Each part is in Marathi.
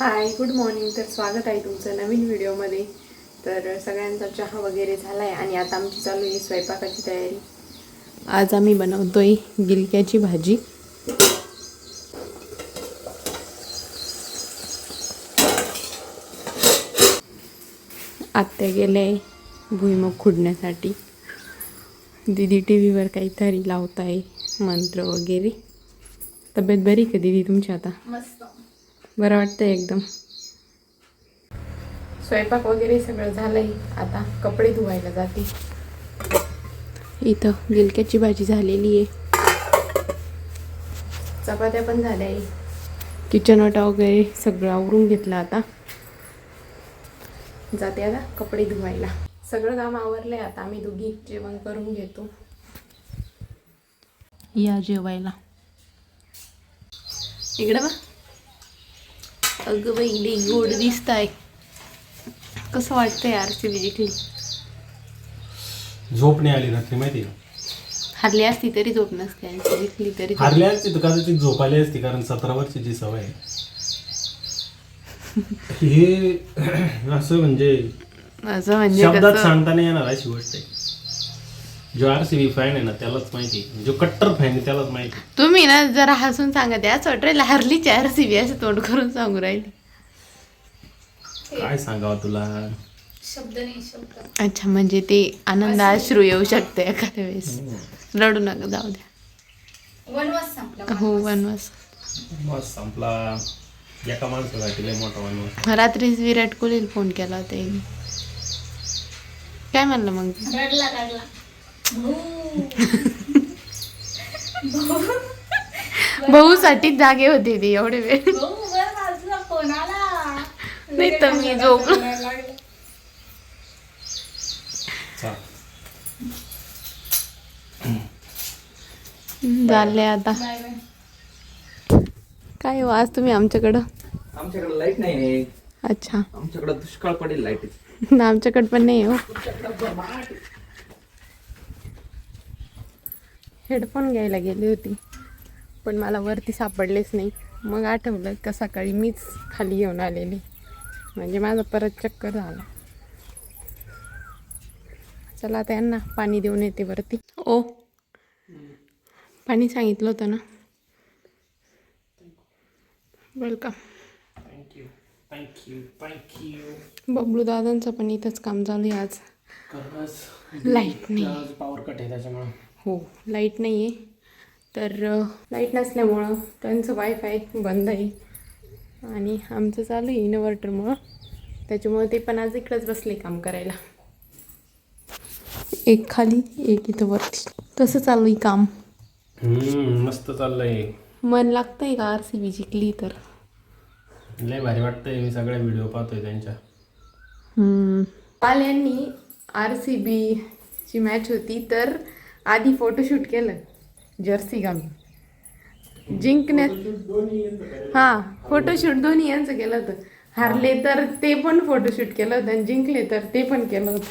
Hi good morning. तर स्वागत आहे तुमचं नवीन व्हिडिओमध्ये. तर सगळ्यांचा चहा वगैरे झाला आहे आणि आता आमची चालू आहे स्वयंपाकाची तयारी. आज आम्ही बनवतो आहे गिलक्याची भाजी. आत्या गेले भुईमग खुडण्यासाठी. दीदी टी व्हीवर काहीतरी लावत आहे मंत्र वगैरे. तब्येत बरी का दीदी तुमची आता? मस्त. बरं वाटतंय एकदम. स्वयंपाक वगैरे सगळं झालंय. आता कपडे धुवायला जाते. इथं गिलक्याची भाजी झालेली आहे. चपात्या पण झाल्या आहे. किचन ओटा वगैरे सगळं आवरून घेतलं आता. जाते आता कपडे धुवायला. सगळं काम आवरलंय आता. आम्ही दोघी जेवण करून घेतो. या जेवायला. इकडं बा अगं बाई लई गोड दिसत आहे कसं वाटतंय आर सी बी जिंकली झोप नाही आली रात्री माहिती हरली असती तरी झोप नसते जिंकली तरी हारली असती तर कदाचित झोप आली असती कारण सतरा वर्षाची सवय आहे. हे असं म्हणजे असं म्हणजे शब्दात सांगता नाही येणार अशी गोष्ट आहे. जो आर सी बी फॅन आहे ना त्यालाच माहिती जो कट्टर फॅन आहे त्यालाच माहिती तुम्ही ना जरा हसून सांगा त्या. वाटलं हरलीची आर सी बी असं तोंड करून सांगू राहिली. काय सांगावं तुला? शब्द नाही शब्द. अच्छा म्हणजे ते आनंद अश्रू येऊ शकते एखाद्या वेळेस. रडू नका जाऊ द्या. वनवास संपला. हो वनवास बस संपला. एका माणसासाठी लय मोठा वनवास रात्रीच विराट कोहलीला फोन केला होता. काय म्हणलं मग? रडला काढला भाऊ. जागे होते ती एवढे वेळ. नाही तर मी चाल. झाले आता. काय हो आज तुम्ही आमच्याकडं? आमच्याकडे लाइट नाही अच्छा. आमच्याकडे दुष्काळ पडेल लाइट ना आमच्याकडं पण नाही हो. हेडफोन घ्यायला गेली होती. पण मला वरती सापडलेच नाही. मग आठवलं का सकाळी मीच खाली घेऊन आलेली. म्हणजे माझा परत चक्कर झाला. चला आता यांना पाणी देऊन येते वरती. ओ पाणी सांगितलं होतं ना. Welcome thank you thank you thank you Bablu दादांचं पण इथंच काम चालू आहे आज. लाइट नाही. पॉवर कट आहे त्याच्यामुळे. हो लाइट नाही आहे तर लाइट नसल्यामुळं त्यांचं वायफाय बंद आहे. आणि आमचं चालू आहे इन्व्हर्टरमुळं त्याच्यामुळं ते पण आज इकडंच बसले काम करायला. एक खाली एक इथं वरती. तसं चालू आहे काम मस्त चाललंय. मन लागतंय का आर सी बी जिंकली तर? लय भारी वाटतंय. मी सगळ्या व्हिडिओ पाहतोय त्यांच्या. काल यांनी आर सी बीची मॅच होती तर आधी फोटोशूट केलं. जर्सी घालून. जिंकण्यात हां फोटोशूट दोन्ही यांचं केलं होतं. हारले तर ते पण फोटोशूट केलं होतं आणि जिंकले तर ते पण केलं होतं.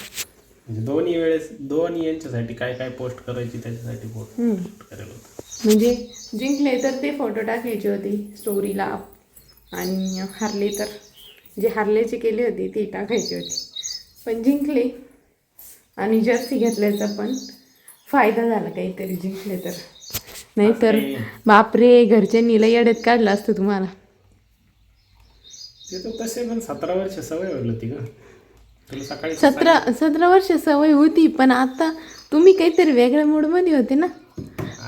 म्हणजे दोन्ही वेळेस दोन्ही यांच्यासाठी काय काय पोस्ट करायची त्याच्यासाठी पोस्ट करायला होतं. म्हणजे जिंकले तर ते फोटो टाकायचे होते स्टोरीला आणि हारले तर जे हारल्याचे केले होते ते टाकायचे होते. पण जिंकले आणि जर्सी घेतल्याचा पण फायदा झाला काहीतरी जिंकले तर. नाहीतर बापरे घरच्यांनी लई अड्यात काढलं असतं तुम्हाला. ते तर तसे पण सतरा वर्ष सवय होईल का तुला सकाळी सतरा सतरा वर्ष सवय होती पण आता तुम्ही काहीतरी वेगळ्या मूडमध्ये होते ना.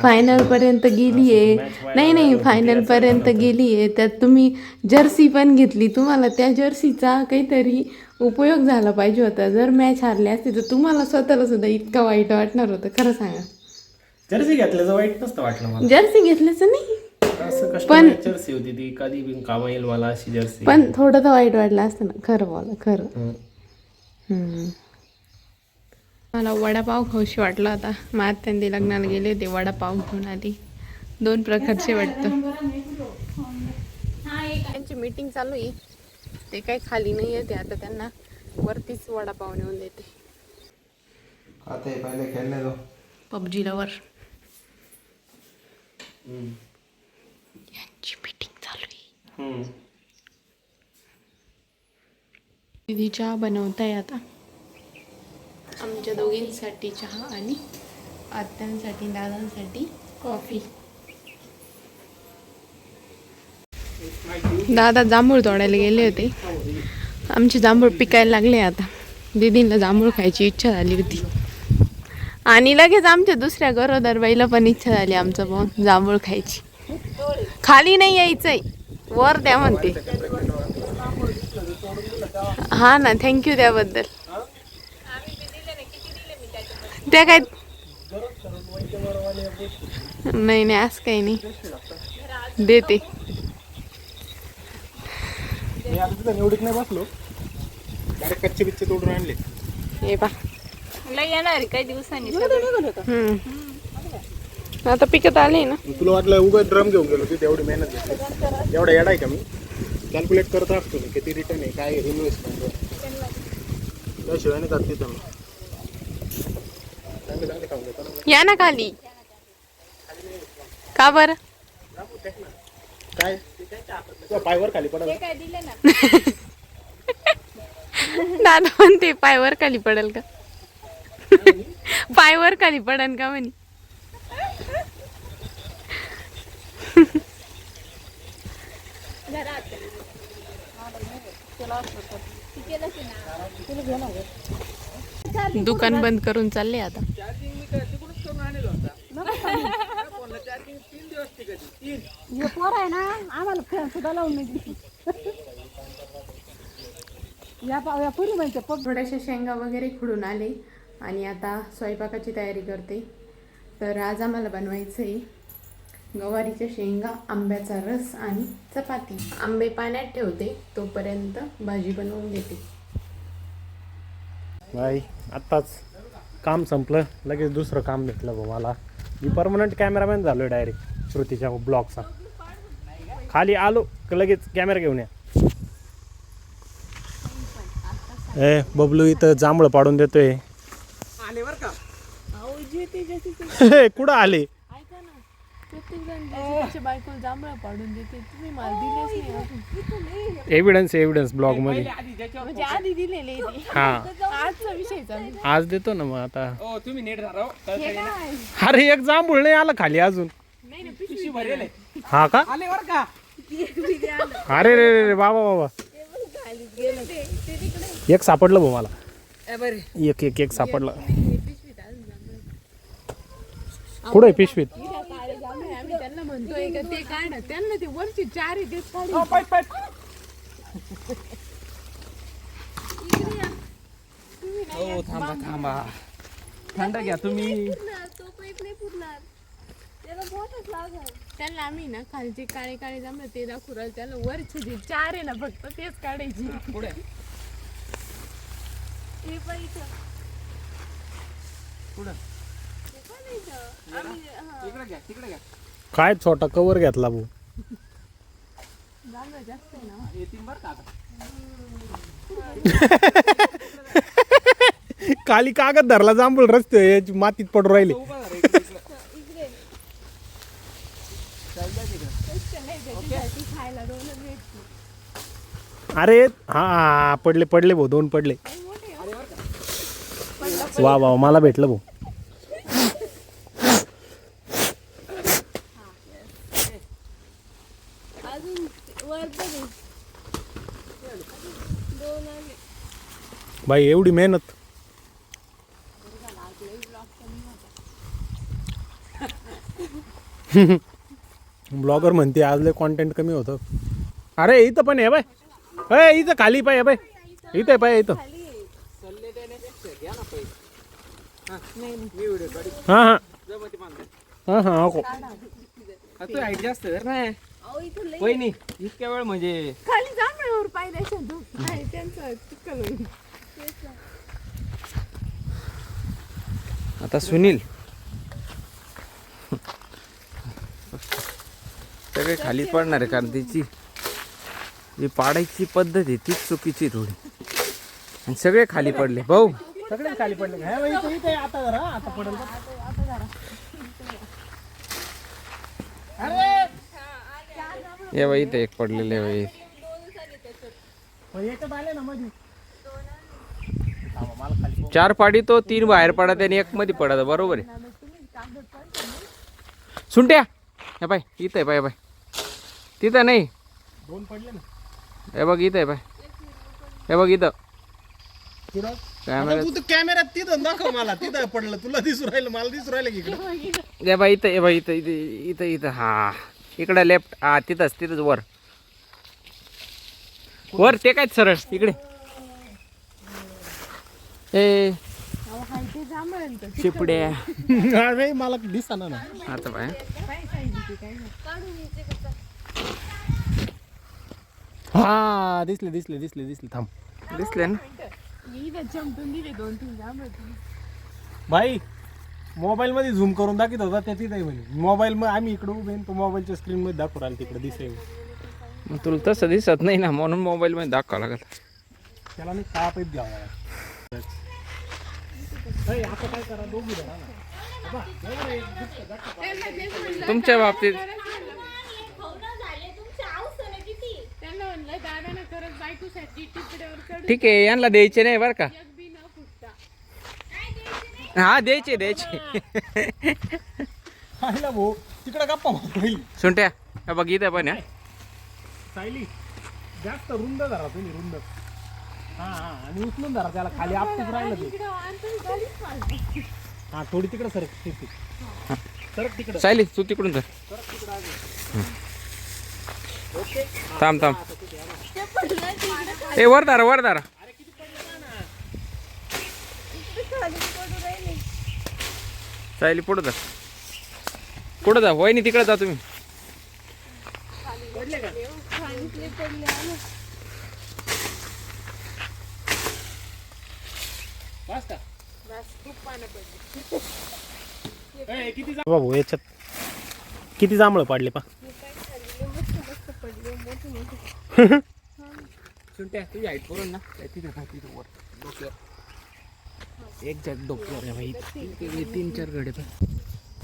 फायनल पर्यंत गेली आहे नाही नाही फायनल पर्यंत गेली आहे त्यात तुम्ही जर्सी पण घेतली. तुम्हाला त्या जर्सीचा काहीतरी उपयोग झाला पाहिजे होता. जर मॅच हारली असती तर तुम्हाला स्वतःला सुद्धा इतका वाईट वाटणार होतं खरं सांगा. जर्सी घेतल्याचं वाईट नसतं वाटलं मला. जर्सी घेतल्याचं नाही. असं कस्टमर जर्सी होती ती. कधी बी कामा येईल मला अशी जर्सी पण थोडं तर वाईट वाटलं असतं ना. खरं बोला खरं. मला वडापाव खाऊशी वाटला होता आत्यांनी लग्नाला गेले होते वडापाव घेऊन आली. दोन प्रकारचे वाटतं. त्यांची मीटिंग चालू आहे. ते काही खाली नाही येते आता त्यांना वरतीच वडापाव नेऊन देते. आता हे पहिले खेळणे तो. पबजी लवर यांची मीटिंग चालू आहे. हम्म. दीदी चहा बनवताय आता? आमच्या दोघींसाठी चहा आणि आत्यांसाठी दादांसाठी कॉफी दादा जांभूळ तोडायला गेले होते. आमचे जांभूळ पिकायला लागले आता. दीदींना जांभूळ खायची इच्छा झाली होती. आणि लगेच आमच्या दुसऱ्या गरोदर बाईला पण इच्छा झाली आमचं पाहून जांभूळ खायची. खाली नाही यायचंय. वर द्या म्हणते. हा ना थँक्यू त्याबद्दल. त्या काय नाही नाही असं काही नाही. देते. मी आता तिथं निवडीत नाही बसलो. डायरेक्ट कच्चे बिच्चे तोडून आणले. हे पा लय येणार काही दिवसांनी. आता पिकत आले ना. तुला वाटलं उगा ड्रम घेऊन गेलो तिथे एवढी मेहनत घेतली. एवढा येडा आहे का मी? कॅल्क्युलेट करत असतो मी किती रिटर्न आहे काय इन्व्हेस्टमेंट त्याशिवाय नाही जात तिथं मी. चांगले चांगले खाऊन घेतो ना या ना खाली. का बरं? काय? पायवर खाली पडा काय दिले ना. दादा म्हणते पायवर खाली पडेल का? पायवर खाली पडेल का म्हणे? दुकान बंद करून चालले आता. पोर आहे ना आम्हाला फॅन सुद्धा लावून नाही या पा या पुरी म्हणजे थोड्याशा शेंगा वगैरे खुडून आले आणि आता स्वयंपाकाची तयारी करते. तर आज आम्हाला बनवायचं आहे गवारीच्या शेंगा आंब्याचा रस आणि चपाती. आंबे पाण्यात ठेवते तोपर्यंत भाजी बनवून घेते. बाई आत्ताच काम संपलं. लगेच दुसरं काम भेटलं भाऊ मला. मी परमनंट कॅमेरामॅन झालो आहे डायरेक्ट श्रुतीच्या ब्लॉगचा खाली आलो लगेच कॅमेरा घेऊन या. ए बबलू इथं जांभळं पाडून देतोय. आले बर का? कुठं आले? प्रत्येक जण त्याच्या बायकोला जांभळा पाडून देते तुम्ही मला दिलेच नाही एव्हिडन्स एव्हिडन्स ब्लॉगमध्ये म्हणजे आधी दिलेले ते. हा. आजचा विषय चालू आज देतो ना मग आता. ओ तुम्ही नीट राहा हो. ना? अरे एक जांभूळ नाही आलं खाली अजून. पिशवी भरेल आहे. हा का? आले बर का? अरे रे रे रे बाबा बाबा एक सापडलं भाऊ मला. ए बरे. एक एक एक सापडलं. कुठं आहे पिशवीत? म्हणतोय का ते काढ. त्यांना ते वरची चार आहे तेच काढ ओ, पाय. पाय हो थांबा थांबा. थंड घ्या तुम्ही. त्यांना आम्ही ना खालचे काळे काळे जांभळे ते दाखवू राहिलो. त्याला वरचे जे चार आहे ना फक्त तेच काढायचे. पुढे. पुढं. तिकडे घ्या तिकडे घ्या. काय छोटा कवर घेतला भाऊ? काली कागद धरला जांभूळ रस्ते मातीत पडून राहिले. अरे हा हा, पडले पडले भाऊ दोन पडले. वा वा मला भेटलं भाऊ. बाई एवढी मेहनत. ब्लॉगर म्हणते आज लय कॉन्टेंट कमी होतं. अरे इथं पण आहे बाय अय इथं खाली पाय बाय इथं आहे पाय इथं. हा, हां. हां हां हां जास्त इतक्या वेळ म्हणजे खाली जांभळावर पाय तू आता सुनील. सगळे खाली पडणार आहे कारण त्याची जी पाडायची पद्धत आहे तीच चुकीची थोडी. आणि सगळे खाली पडले. भाऊ. सगळे खाली पडले हा, आता जरा आता पडेल बघ. ये बाई इथे एक पडलेले बाई. पण याच्यात आले ना मध्ये. चार पाडी तो तीन बाहेर पडत आणि एक मध्ये पडत बरोबर आहे? सुंट्या! हे पाय इथं आहे पाय पाय तिथं नाही. दोन पडले ना हे बघ इथं आहे पाय हे बघ इथं. कॅमेरा तू कॅमेऱ्यात तिथं दाखव मला. तिथं पडलं तुला दिसू राहिलं मला दिसू राहिलं की इकडं. हे बाई इथं हे बाई इथं इथं इथं इथं. हा. इकडं लेफ्ट हा तिथंच तिथंच वर. वर ते काय सरळ इकडे. ए चिपड्या. अरे मला दिसताना ना आता पाय. हा दिसले दिसले दिसले दिसले. थांब. दिसले ना. भाई मोबाईल मध्ये झूम करून दाखवत होता त्या तिथे म्हणे. मोबाईल मध्ये आम्ही इकडे उभे तो मोबाईलच्या स्क्रीन मध्ये दाखवू राहिला तिकडे दिसेल मग तुला तसं दिसत नाही ना म्हणून मोबाईलमध्ये दाखवावं लागेल. त्याला मी का पैप द्यावा लागला. तुमच्या बाबतीत ठीक आहे यांना द्यायचे नाही बरं का. हा द्यायचे द्यायचे. भाऊ तिकडे गप्पा सुंट्या बघ इथं पण सायली जास्त रुंद जरा तुम्ही रुंद. आणि उचलून धरा त्याला खाली आपटूच राहिलं ते. हा थोडी तिकडे सरक ठीक ठीक सरक तिकडे. सायली तू तिकडून तर थांब थांब. ए वरदारा वरदारा सायली पुढं जा पुढं जा वहिनी तिकडे जा तुम्ही. भाऊ याच्यात किती जांभळं पाडले पा. सुंट्या तुझी हाईट करून ना तिथे तिथे वर डोक्यावर. एक जग डोक्यावर आहे भाई तीन चार गडे पण.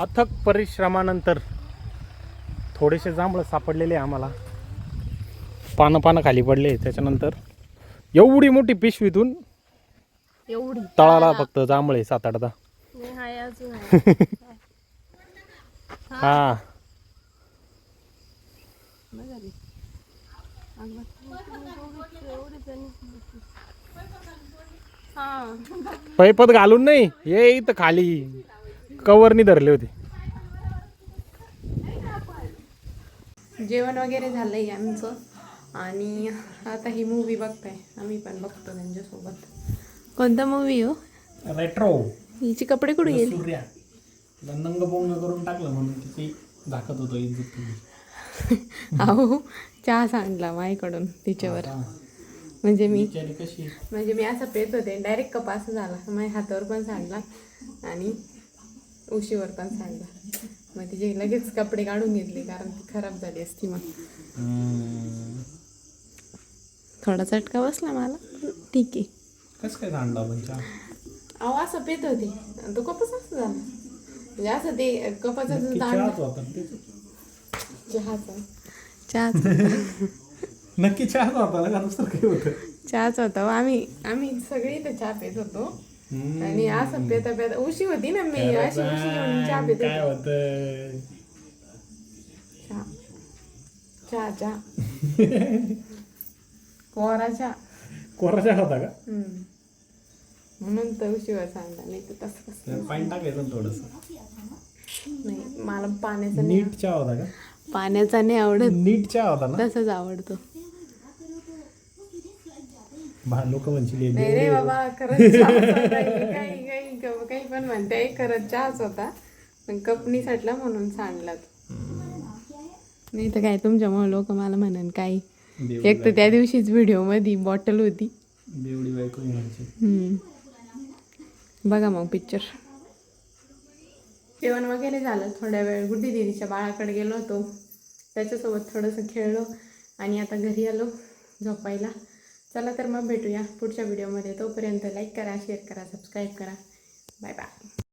अथक परिश्रमानंतर थोडेसे जांभळं सापडलेले आम्हाला. पानं पानं खाली पडले त्याच्यानंतर एवढी मोठी पिशवीतून एवढी. तळाला फक्त जांभळे सात आठ दहा. नाही हाय अजून आहे. हा. हा. पैपत घालून नाही. हे इथं खाली. कवरनी धरले होते. जेवण वगैरे झालंय आमचं. आणि आता ही मूवी बघताय. आम्ही पण बघतो त्यांच्यासोबत. कोणता मूवी हो? रेट्रो हिचे कपडे कुठे गेले? सूर्या. नंग बोंग करून टाकलं म्हणून तिची दाखत होतो इज्जत तुम्ही. अहो चहा सांडला माझ्याकडून तिच्यावर. म्हणजे मी बिचारी कशी म्हणजे मी असं पेत होते. डायरेक्ट कप असं झाला. माझ्या हातावर पण सांडला आणि उशीवर पण सांडला. मग तिचे लगेच कपडे काढून घेतले कारण ती खराब झाली असती मग. थोडा चटका बसला मला पण ठीक आहे. कस काय सांडला पण चहा? अहो असं पेत होते. आणि तो कपच असं झाला. म्हणजे असं ते कपाचा दांड चहाच होता ना ते. चहाचा. चहाचा. नक्की चहाच होता ना का? दुसरं काही होतं. चहाच होता हो. आम्ही आम्ही सगळी तर चहा पेत होतो. आणि असं पेता पेता उशी होती ना मी. अशी उशी घेऊन चहा पेत काय होते. होत? चहा. चहा चहा. कोरा चहा कोरा चहा होता का? हम्म. म्हणून तर उशीवर सांगला नाही तर तसं कसं पाणी टाकायचं थोडस. नाही मला पाण्याचा नाही नीट चहा होता का? पाण्याचा नाही आवडत. नीट चहा होता ना? तसंच आवडतो. लोक म्हणशील नाही रे बाबा खरंच चहाच होता. हे काही काही काही पण म्हणते खरंच चहाच होता. पण कपनी साठला म्हणून सांडला तो. नाही तर काय तुमच्यामुळे लोक मला म्हणन काही. एक तर त्या दिवशीच व्हिडिओमध्ये बॉटल होती. बेवडी बायको हम्म. बघा मग पिक्चर जेवण वगैरे झालं. थोड्या वेळ गुड्डी दिदीच्या बाळाकडे गेलो होतो. त्याच्यासोबत थोडंसं खेळलो आणि आता घरी आलो झोपायला. चला तर मग भेटूया पुढच्या व्हिडिओमध्ये तोपर्यंत लाईक करा शेअर करा सबस्क्राईब करा. Bye bye